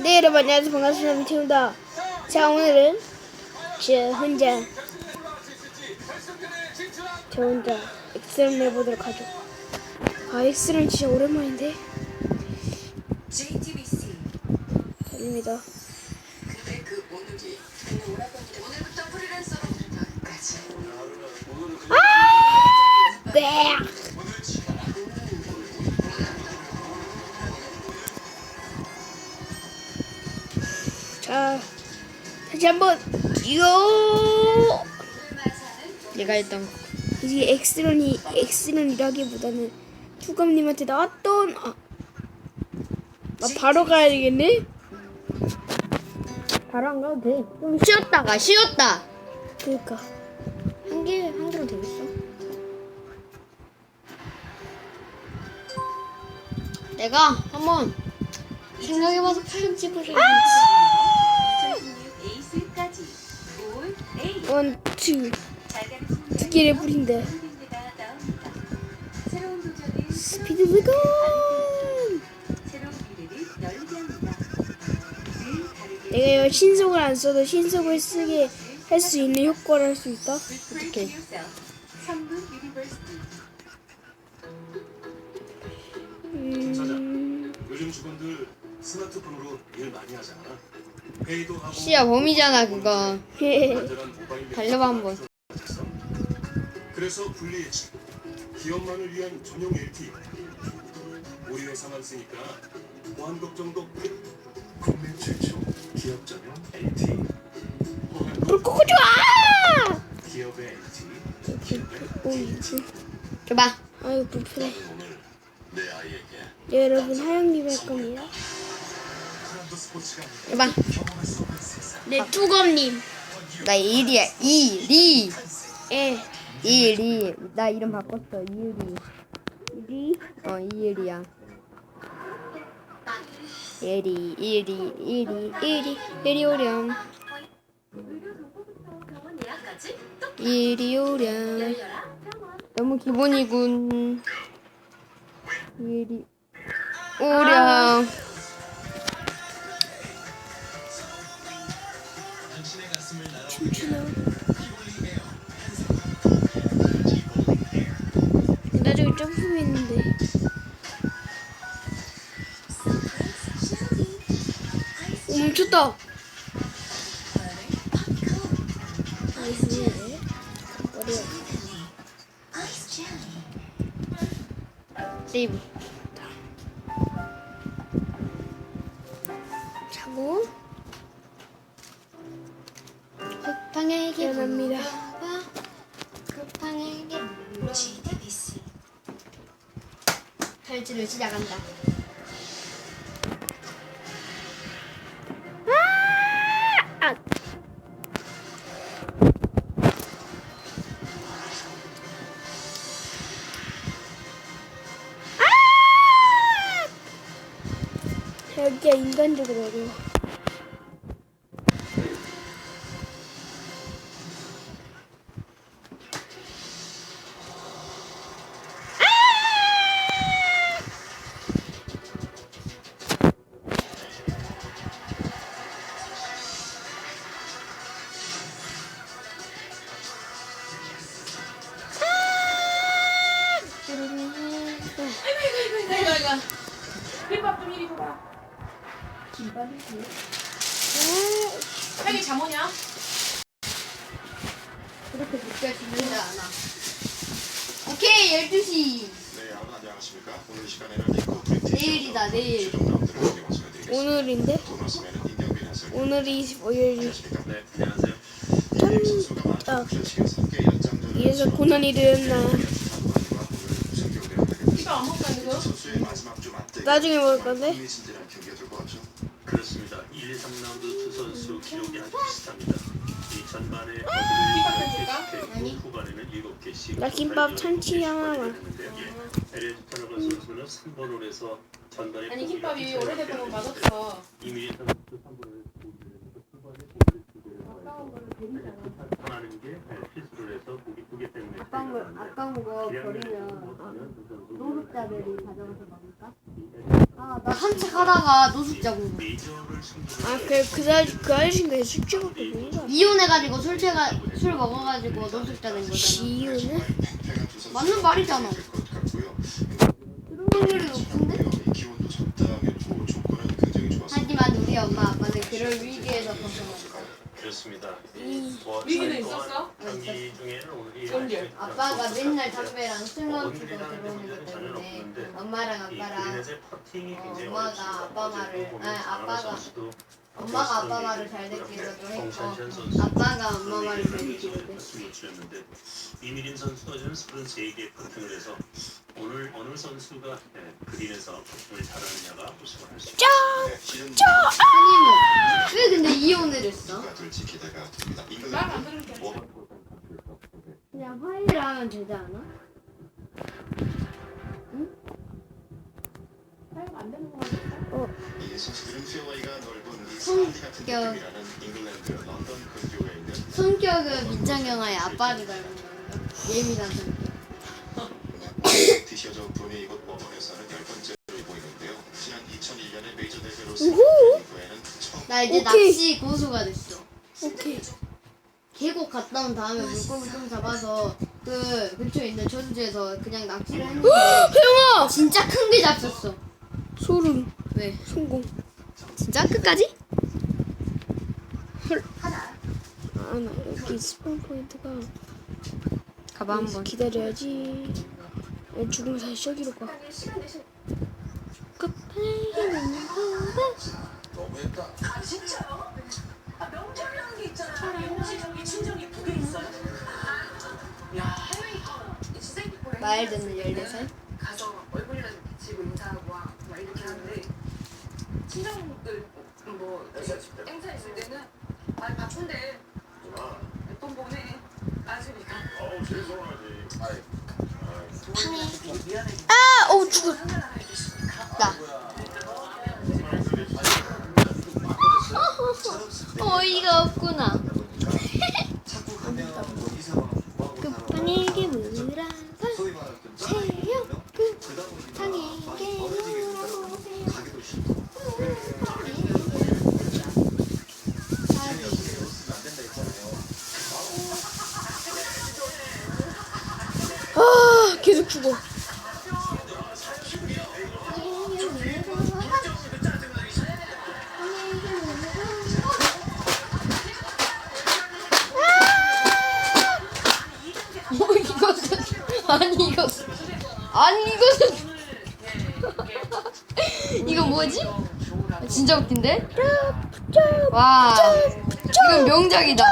네 여러분 안녕하세요. 반갑습니다. 미태입니다. 자 오늘은 저 혼자 저 혼자 엑스를 해보도록 하죠. 아 엑스는 진짜 오랜만인데? JTBC. 달립니다. 근데 그 오늘이 오늘 오늘부터 프리랜서로 여기까지. 네 자, 다시 한번 요 내가 했던 거. 이게 엑스런이 엑스런이라기보다는 투감님한테 나왔던 아, 아 바로 가야 되겠네. 바로 안 가도 돼. 좀 쉬었다가 쉬었다. 그러니까 한 개, 한 개로 되겠어. 내가 한번 생각해봐서 팔좀 찍어줘. 에 원, 투, 두 개를 뿌린다. 스피드 다르게 내가 이거 신속을 안 써도 신속을 쓰게 할 수 있는 효과를 할 수 있다. 성분 유니버시티 음, 요즘 직원들 스마트폰으로 일 많이 하잖아. 씨야 범이잖아 그거. 달려봐 한번. 그래서 분리했지. 기업만을 위한 전용 LTE. 우리 회사만 쓰니까 보안 걱정도 국내 최초 기업 전용 LTE. 불꽃 좋아. 기업의 LTE. 기업의 오, 이거. 줘봐. 아유 불편해. 오늘 내 아이에게 네, 여러분 하영님 할 겁니다. 없는 세상. 네, 투검님. 나 이리야. 이리. 예. 이리. 나 이름 바꿨어. 이리. 리. 어 이리야. 이리 이리 이리 이리 이리 오렴. 이리 오렴. 너무 기본이군. 이리 오렴. 멈췄다. 세이브. 자고. 쿠팡에게. 물어봐. 쿠팡에게 탈출을 시작한다. 여기가 인간적으로 어려워. 형이 잠오냐? 그렇게 늦게 죽는지 않아. 오케이 12시. 네, 여러분 안녕하십니까? 오늘 이 시간에는 리코 내일이다, 내일. 최종 라운드를 소개 말씀드리겠습니다. 오늘인데? 인경빈 해설. 오늘이 25일이. 안녕하십니까? 네, 안녕하세요. 이임 선수가 아. 마스터 시에서 함께 연장전을 이래서 고난이 되었나. 이거 안 먹다 이거? 선수의 마지막 주 맞대결. 나중에 먹을 건데? 흥미진진한 경기가 될 것 같죠? 그렇습니다. 1, 2, 3라운드 두 기록이 아주 비슷합니다. 이 전반에 김밥 어드를 던질까? 10개 했고 후반에는 7개씩 나 김밥 참치 하나만. LH 타나가 선수는 3번 홀에서 전반에 아니 김밥이 한 오래된 차례 거면 했는데 맛없어. 이민희 선수 3번 홀에서 보기를 해서 후반에 보기를 두 개를 아까운 거는 베리잖아. 하는 게 실수를 해서 보기 두개 때문에 아까운 거 아까운 거 버리면 는 노숙자들이 가져가서 먹을까? 아나 산책하다가 노숙자. 메이저를 승부를 아, 그, 그, 아- 그 아저씨가 술집밖에 모르는 거야. 이혼해가지고 술 취가 술 먹어가지고 노숙자 된 거잖아. 지우는? 맞는 말이잖아. 그런 확률이 높은데? 기온도 적당했고 조건은 굉장히 좋았습니다. 하지만 우리 엄마 아빠는 그럴 위기에서 벗어났어. 그렇습니다. 음. 뭐 위기는 있었어? 경기 중에는 오늘이 연결. 아빠가 맨날 담배랑 술 마시고 들어오는 것 때문에 엄마랑 아빠랑 어, 엄마가. 아빠 말을- 장하나 아빠가 선수도 엄마가 아빠 말을 잘 정찬현 했고 아빠가 엄마 말을 잘 했어. 말씀드렸는데 이미린 선수가 지금 33개의 퍼팅을 해서 오늘 어느 선수가 예, 그린에서 퍼팅을 잘하느냐가 우승을 할수 있습니다. 네, 시즌 스님은 왜 근데 이혼을 했어? 누가 될지 기대가 됩니다. 말안. 워먼 그냥 화해를 하면 되지 않아? 안 되는 거 같아. 이 선수들은 페어웨이가 넓은 이 성격. 사티 같은 느낌이라는 잉글랜드 런던 근교에 있는 성격은 민창영아의 아빠를 닮은 건가? 예민한 성격. 디셔저 분이 이곳 워먼에서는 열 번째로 보이는데요. 지난 2001년에 메이저 대회로 우후. 승리한 이후에는 처음 나 이제 오케이. 낚시 고수가 됐어. 오케이. 계곡 갔다 온 다음에 물고기 좀 잡아서 그 근처에 있는 저수지에서 그냥 낚시를 했는데 혜영아! 진짜 큰 게 잡혔어. 소름. 왜? 성공. 진짜 끝까지? 아, 나 여기 스폰 포인트가. 가봐 여기서 기다려야지. 야, 죽으면 다시 저기로 가. 끝판에는 너무했다. 아 진짜요? 아 친정이 있어요. 야 해외 말 듣는 14살? 가서 얼굴이라도 비치고 인사하고 와, 막 이렇게 하는데 친정들 뭐 행사 있을 때는 아 바쁜데 몇번 보내 아주니까 어우 죄송하지. 아이. 아! 어우, 죽어. 나. 어이가 없구나. 끝판에게 물어봐. 채요. 끝판에게 아, 계속 죽어. 뭐 이것은 아니 이것은 아니 이것은 이거 뭐지? 진짜 웃긴데? 와 이건 명작이다.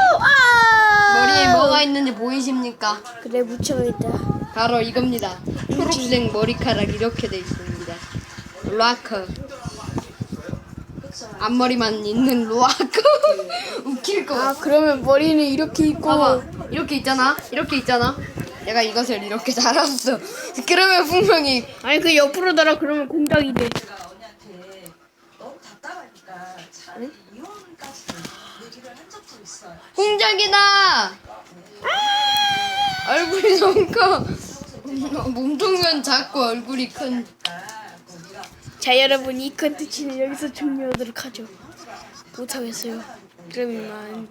머리에 뭐가 있는지 보이십니까? 그래, 묻혀있다. 바로 이겁니다. 초록색 머리카락 이렇게 돼 있습니다. 락커 앞머리만 있는 로아커 웃길 거 아, 그러면 머리는 이렇게 있고. 봐봐. 이렇게 있잖아. 이렇게 있잖아 내가 이것을 이렇게 달았어. 그러면 분명히 아니, 그 옆으로 달아, 그러면 공작이 돼. 제가 언니한테 너무 답답하니까 차라리 이혼까지 얘기를 한 적도 있어요. 공작이다! 얼굴이 너무 커. 몸통은 작고 얼굴이 큰. 자 여러분 이 컨텐츠는 여기서 종료하도록 하죠. 못하겠어요. 그럼 이만